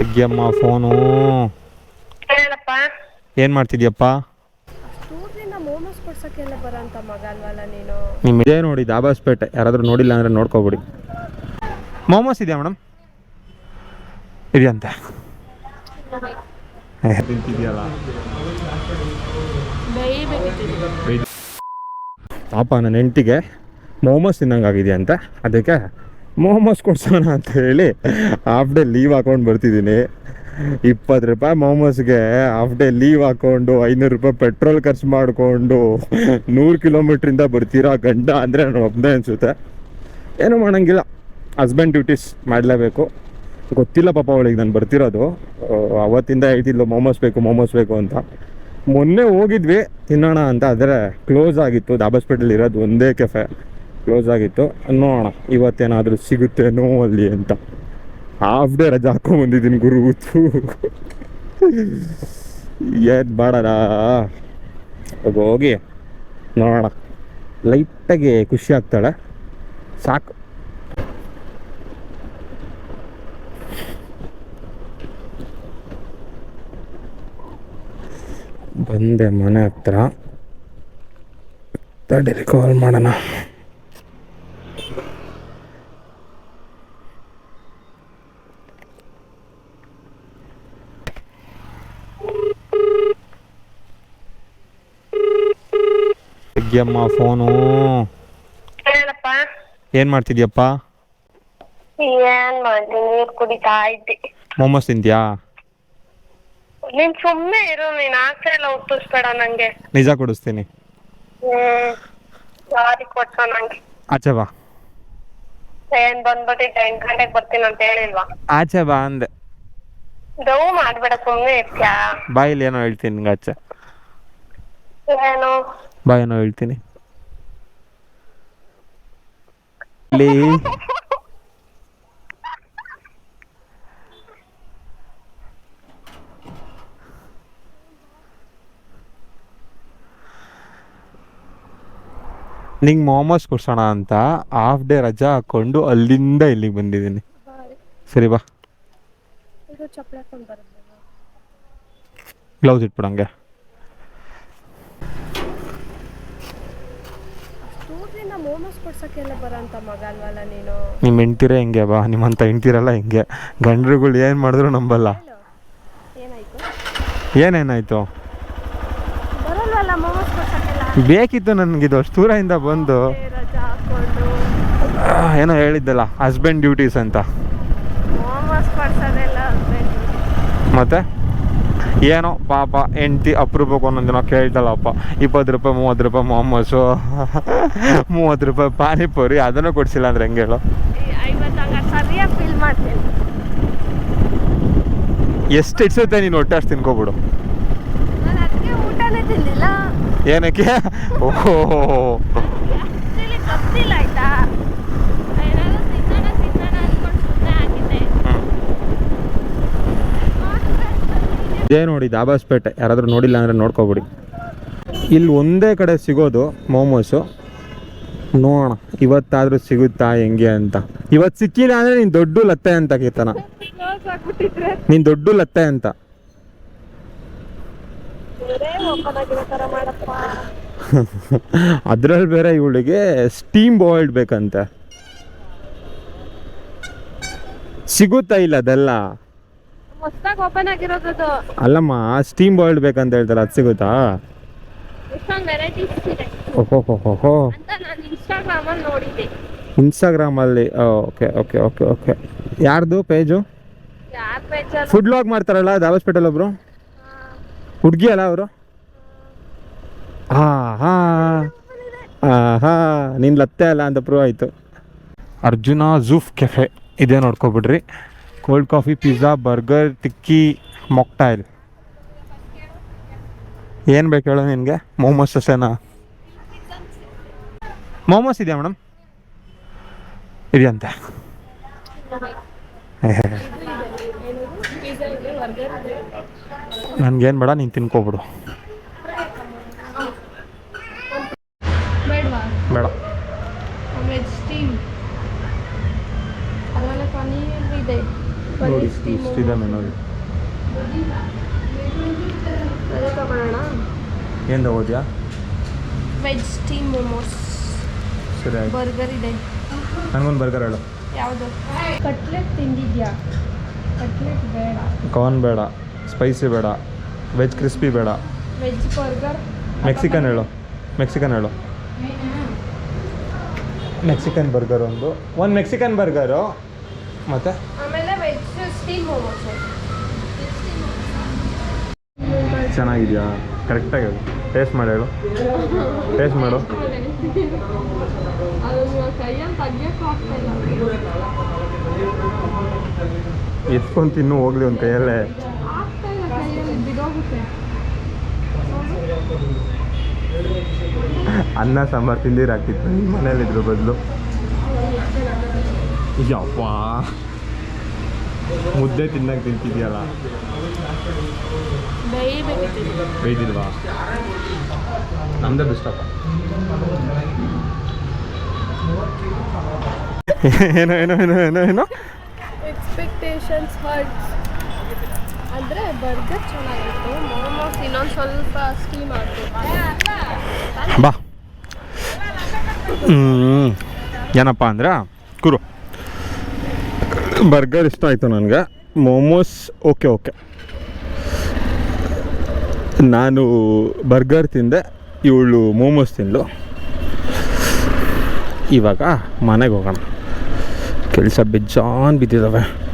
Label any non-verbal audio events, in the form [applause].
ತೆಗಿಯಮ್ಮ phone. ಏನ್ ಏನು ಮಾಡ್ತಿದ್ಯಪ್ಪ? ದೂರದಿಂದ ಮೋಮೋಸ್ ಕೊಡ್ಸಕ್ಕೆಲ್ಲ ಬರೋಂಥ ಮಗ ಅಲ್ವಲ್ಲ ನೀನು? ನಿಮ್ಮ ಇದೇ ನೋಡಿ ದಾಬಾಸ್ಪೇಟೆ. ಯಾರಾದರೂ ನೋಡಿಲ್ಲ ಅಂದ್ರೆ ನೋಡ್ಕೋಬಿಡಿ. ಮೋಮೋಸ್ ಇದೆಯಾ ಮೇಡಮ್ ಇದೆಯಂತೆ. ತಿಂತಿದ್ಯಲ್ಲ ಪಾಪ ನನ್ನ ನೆಂಟಿಗೆ ಮೋಮೋಸ್ ತಿನ್ನಂಗಾಗಿದೆಯಂತೆ. ಅದಕ್ಕೆ ಮೋಮೋಸ್ ಕೊಡ್ಸೋಣ ಅಂತ ಹೇಳಿ ಹಾಫ್ ಡೇ ಲೀವ್ ಹಾಕೊಂಡು ಬರ್ತಿದ್ದೀನಿ. ಇಪ್ಪತ್ತು ರೂಪಾಯಿ ಮೋಮೋಸ್ಗೆ ಹಾಫ್ ಡೇ ಲೀವ್ ಹಾಕೊಂಡು ಐನೂರು ರೂಪಾಯಿ ಪೆಟ್ರೋಲ್ ಖರ್ಚು ಮಾಡಿಕೊಂಡು ನೂರು ಕಿಲೋಮೀಟ್ರಿಂದ ಬರ್ತೀರಾ ಗಂಡ ಅಂದರೆ ನಾನು ಒಬ್ಬನೇ ಅನಿಸುತ್ತೆ. ಏನೂ ಮಾಡೋಂಗಿಲ್ಲ. ಹಸ್ಬೆಂಡ್ ಡ್ಯೂಟೀಸ್ ಮಾಡಲೇಬೇಕು. ಗೊತ್ತಿಲ್ಲ ಪಾಪ ಅವಳಿಗೆ ನಾನು ಬರ್ತಿರೋದು. ಅವತ್ತಿಂದ ಹೇಳ್ತಿದ್ಲು ಮೋಮೋಸ್ ಬೇಕು ಮೋಮೋಸ್ ಬೇಕು ಅಂತ. ಮೊನ್ನೆ ಹೋಗಿದ್ವಿ, ತಿನ್ನೋಣ ಅಂತ, ಆದರೆ ಕ್ಲೋಸ್ ಆಗಿತ್ತು. ದಾಬಾಸ್ಪೇಟೆಲ್ ಇರೋದು ಒಂದೇ ಕೆಫೆ ಕ್ಲೋಸ್ ಆಗಿತ್ತು. ನೋಡೋಣ, ಇವತ್ತೇನಾದರೂ ಸಿಗುತ್ತೇನೋ ಅಲ್ಲಿ ಅಂತ. ಹಾಫ್ ಡೇ ರಜಾ ಹಾಕೊಂಬಂದಿದ್ದೀನಿ ಗುರು. ಥು. ಬಾಡಲ್ಲ ಹೋಗಿ ನೋಡೋಣ. ಲೈಟಾಗಿ ಖುಷಿ ಆಗ್ತಾಳೆ. ಸಾಕು. ಬಂದೆ ಮನೆ ಹತ್ರ. ತಡೀರಿ ಕಾಲ್ ಮಾಡೋಣ. ತೆಗಿಯಮ್ಮ ಫೋನು? ಹೇಳಪ್ಪ. ಏನು ಮಾಡ್ತಿದ್ಯಪ್ಪ? ಏನ್ ಮಾಡ್ತೀನಿ ನೀರ್ ಕುಡಿತಾ ಇದ್ದೆ. ಮೋಮೋಸ್ ತಿಂತ್ಯಾ? ನೀನ್ ಸುಮ್ನೆ ಇರು ನೀನ್ ಆಸೆ ಎಲ್ಲ ಹುಟ್ಟಿಸ್ಬೇಡ ನಂಗೆ. ನಿಜ ಕೊಡಿಸ್ತೀನಿ. ಹ್ಮ್ ಸಾರಿ ಕೊಟ್ಟ ನಂಗೆ. ಆಚೆ ಬಾ. ಏನ್ ಬಂದ್ಬಿಟ್ಟಿದ್ದೆ ಎಂಟ್ ಗಂಟೆಗೆ ಬರ್ತೀನಿ ಅಂತ ಹೇಳಿಲ್ವಾ? ಆಚೆ ಬಾ ಅಂದೆ. ದವ್ ಮಾಡ್ಬೇಡ ಸುಮ್ನೆ ಇರ್ತ್ಯಾ? ಬಾಯಲ್ಲಿ ಏನೋ ಹೇಳ್ತೀನಿ ನಿಂಗೆ ಆಚೆ. ಏನು. ಬಾ ಏನೋ ಹೇಳ್ತೀನಿ. ಲೇ ನಿಂಗೆ ಮೊಮೋಸ್ ಕೊಡ್ಸೋಣ ಅಂತ ಹಾಫ್ ಡೇ ರಜಾ ಹಾಕೊಂಡು ಅಲ್ಲಿಂದ ಇಲ್ಲಿಗೆ ಬಂದಿದ್ದೀನಿ. ಸರಿ ಬಾ. ಗ್ಲೌಸ್ ಇಟ್ಬಿಡಂಗೆ ದೂರದಿಂದ ಮೋಮೋಸ್ ಕೊಡ್ಸಕ್ಕೆಲ್ಲ ಬರೋಂಥ ಮಗ ಅಲ್ವಲ್ಲ ನೀನು? ನಿಮ್ಮ ಹೆಂಡ್ತಿರೇ ಹೆಂಗೆ? ಬಾ ನಿಮ್ಮಂಥ ಹೆಂಡ್ತಿರಲ್ಲ ಹೆಂಗೆ? ಗಂಡ್ರುಗಳು ಏನು ಮಾಡಿದ್ರು ನಂಬಲ್ಲ. ಏನಾಯ್ತು? ಏನೇನಾಯ್ತು? ಬರಲ್ವಲ್ಲ ಮೋಮೋಸ್ ಕೊಡ್ಸಕ್ಕೆಲ್ಲ ಬೇಕಿತ್ತು ನನಗಿದು ಅಷ್ಟು ದೂರದಿಂದ ಬಂದು. ರಜಾ ಹಾಕೊಂಡು ಆ, ಏನೋ ಹೇಳಿದ್ದಲ್ಲ ಹಸ್ಬೆಂಡ್ ಡ್ಯೂಟೀಸ್ ಅಂತ. ಮೋಮೋಸ್ ಕೊಡ್ಸೋದೆಲ್ಲ husband ಮತ್ತೆ? ಏನೋ ಪಾಪ ಹೆಂಡ್ತಿ ಅಪ್ರೂಪಕ್ಕೆ ಒಂದೊಂದು ದಿನ ಕೇಳ್ತಾಳಪ್ಪ ಇಪ್ಪತ್ತು ರೂಪಾಯಿ, ಮೂವತ್ತು ರೂಪಾಯಿ ಮೊಮೋಸು ಮೂವತ್ತು ರೂಪಾಯಿ ಪಾನಿಪುರಿ, ಅದನ್ನು ಕೊಡಿಸಿಲ್ಲ ಅಂದ್ರೆ ಹೆಂಗೆ ಹೇಳು? ಎಷ್ಟು ಇಡ್ಸುತ್ತೆ ನೀನು ಹೊಟ್ಟೆ ಅಷ್ಟು ತಿನ್ಕೋಬಿಡು? ಏನಕ್ಕೆ? ಓಹೋ ಆಕ್ಚುಲಿ ಗೊತ್ತಿಲ್ಲ ಆಯ್ತಾ ಏನಾದ್ರು ತಿನ್ನೋಣ ತಿನ್ನೋಣ ಅನ್ಕೊಂಡು ಸುಮ್ಮನೆ ಆಗಿದ್ದೆ ಇದೇ ನೋಡಿ ದಾಬಾಸ್ಪೇಟೆ, ಯಾರಾದರೂ ನೋಡಿಲ್ಲ ಅಂದರೆ ನೋಡ್ಕೊಬಿಡಿ. ಇಲ್ಲಿ ಒಂದೇ ಕಡೆ ಸಿಗೋದು ಮೋಮೋಸು. ನೋಡೋಣ, ಇವತ್ತಾದರೂ ಸಿಗುತ್ತಾ ಹೆಂಗೆ ಅಂತ. ಇವತ್ತು ಸಿಕ್ಕಿಲ್ಲ ಅಂದರೆ ನೀನು ದೊಡ್ಡ ಲತ್ತೆ ಅಂತ ಕೀರ್ತನ. ನೀನು ದೊಡ್ಡ ಲತ್ತೆ ಅಂತ. [laughs] ಅದ್ರಲ್ಲಿ ಬೇರೆ ಇವಳಿಗೆ ಸ್ಟೀಮ್ ಬಾಯ್ಲ್ಡ್ ಬೇಕಂತೆ. ಸಿಗುತ್ತಾ ಇಲ್ಲ ಅದೆಲ್ಲ? ಹೊಸ್ದಾಗಿ ಓಪನ್ ಆಗಿರೋದು ಅಲ್ಲಮ್ಮ ಸ್ಟೀಮ್ ಬಾಯ್ಲ್ಡ್ ಬೇಕಂತ ಹೇಳ್ತಾರೆ ಅದು ಸಿಗುತ್ತಾ? ಎಷ್ಟೊಂದು ವೆರೈಟೀಸ್ ಇದೆ. ಓಹೋ ಹೋ ಹೋ ಹೋ ಅಂತ ನಾನು ಇನ್ಸ್ಟಾಗ್ರಾಮಲ್ಲಿ ನೋಡಿದ್ದೆ ಇನ್ಸ್ಟಾಗ್ರಾಮಲ್ಲಿ ಓಕೆ ಓಕೆ ಓಕೆ ಓಕೆ. ಯಾರ್ದು ಪೇಜು ಯಾರ್ ಪೇಜಲ್ಲಿ ಫುಡ್ ಲಾಗ್ ಮಾಡ್ತಾರಲ್ಲ ದಾಬಾಸ್ಪೇಟೆಲ್ ಒಬ್ರು? ಹುಡುಗಿ ಅಲ್ಲ ಅವರು? ಹಾ ಹಾ ಹಾ ಹಾ ನಿನ್ ಲತ್ತೆ ಅಲ್ಲ ಅಂತ ಪ್ರೂವ್ ಆಯ್ತು. ಅರ್ಜುನ ಜೂಫ್ ಕೆಫೆ ಇದೇ ನೋಡ್ಕೊಬಿಡ್ರಿ. Cold coffee pizza burger tikki mocktail ಏನು ಬೇಕು ಹೇಳು ನಿನಗೆ? ಮೋಮೋಸ್ ಅಷ್ಟೇನಾ ಮೋಮೋಸ್ ಇದೆಯಾ ಮೇಡಮ್ ಇದೆಯಂತೆ. ನನಗೇನು ಬೇಡ, ನೀನು ತಿನ್ಕೊಬಿಡು. ಇಷ್ಟಿದೆ ಮೆನು ಏನ್ ತಗೊಳ್ಳೋಣ. ಏನು ತಗೋದ್ಯಾ ವೆಜ್ ಸ್ಟೀಮ್ ಮೋಮೋಸ್ ಸರಿ ಆಯ್ತು. ಬರ್ಗರ್ ಇದೆ. ನನಗೊಂದು ಬರ್ಗರ್ ಹೇಳು. ಯಾವುದು? ಕಟ್ಲೆಟ್ ತಿಂದಿದ್ಯಾ? ಕಟ್ಲೆಟ್ ಬೇಡ. ಕಾರ್ನ್ ಬೇಡ ಸ್ಪೈಸಿ ಬೇಡ ವೆಜ್ ಕ್ರಿಸ್ಪಿ ಬೇಡ. ವೆಜ್ ಬರ್ಗರ್ ಮೆಕ್ಸಿಕನ್ ಹೇಳು. ಮೆಕ್ಸಿಕನ್ ಹೇಳು. ಮೆಕ್ಸಿಕನ್ ಬರ್ಗರ್ ಒಂದು. ಒಂದು ಮೆಕ್ಸಿಕನ್ ಬರ್ಗರು ಮತ್ತು? ಆಮೇಲೆ ವೆಜ್ ಸ್ಟೀಮ್ ಮೋಮೋಸ್ ಚೆನ್ನಾಗಿದೆಯಾ? ಕರೆಕ್ಟಾಗಿ ಹೇಳು. ಟೇಸ್ಟ್ ಮಾಡಿ ಹೇಳು. ಟೇಸ್ಟ್ ಮಾಡು. ಎತ್ಕೊಂಡು ತಿನ್ನು ಹೋಗ್ಲಿ ಒಂದು ಕೈಯಲ್ಲೇ. ಅನ್ನ ಸಾಂಬಾರು ತಿಂದಿರಾಗ್ತಿತ್ತು ನಿಮ್ಮ ಮನೇಲಿದ್ರು ಬದಲು. ಯಪ್ಪ ಮುದ್ದೆ ತಿನ್ನಕ್ಕೆ ತಿಂತಿದ್ಯಲ್ಲ. ಬೇಯಬೇಕಿತ್ತು ಬೈದಿಲ್ವಾ ನಮ್ದೇ ಬೆಸ್ಟಪ್ಪ ಏನೋ ಏನೋ ಏನೋ ಏನೋ ಏನೋ? ಎಕ್ಸ್ಪೆಕ್ಟೇಷನ್ಸ್ ಹರ್ಟ್ಸ್ ಅಂದರೆ ಬರ್ಗರ್ ಚೆನ್ನಾಗಿತ್ತು. ಮೋಮೋಸ್ ಇನ್ನೊಂದು ಸ್ವಲ್ಪ ಸ್ಟೀಮ್ ಆಗ್ಬೇಕು ಬಾ. ಹ್ಮ್. ಏನಪ್ಪ ಅಂದ್ರೆ ಕುರು. ಬರ್ಗರ್ ಇಷ್ಟ ಆಯಿತು ನನಗೆ. Momos, okay okay. ನಾನು ಬರ್ಗರ್ ತಿಂದೆ, ಇವಳು ಮೋಮೋಸ್ ತಿಂದು ಇವಾಗ ಮನೆಗೆ ಹೋಗೋಣ. ಕೆಲಸ ಬಿಜ್ಜಾನ್ ಬಿದ್ದಿದ್ದಾವೆ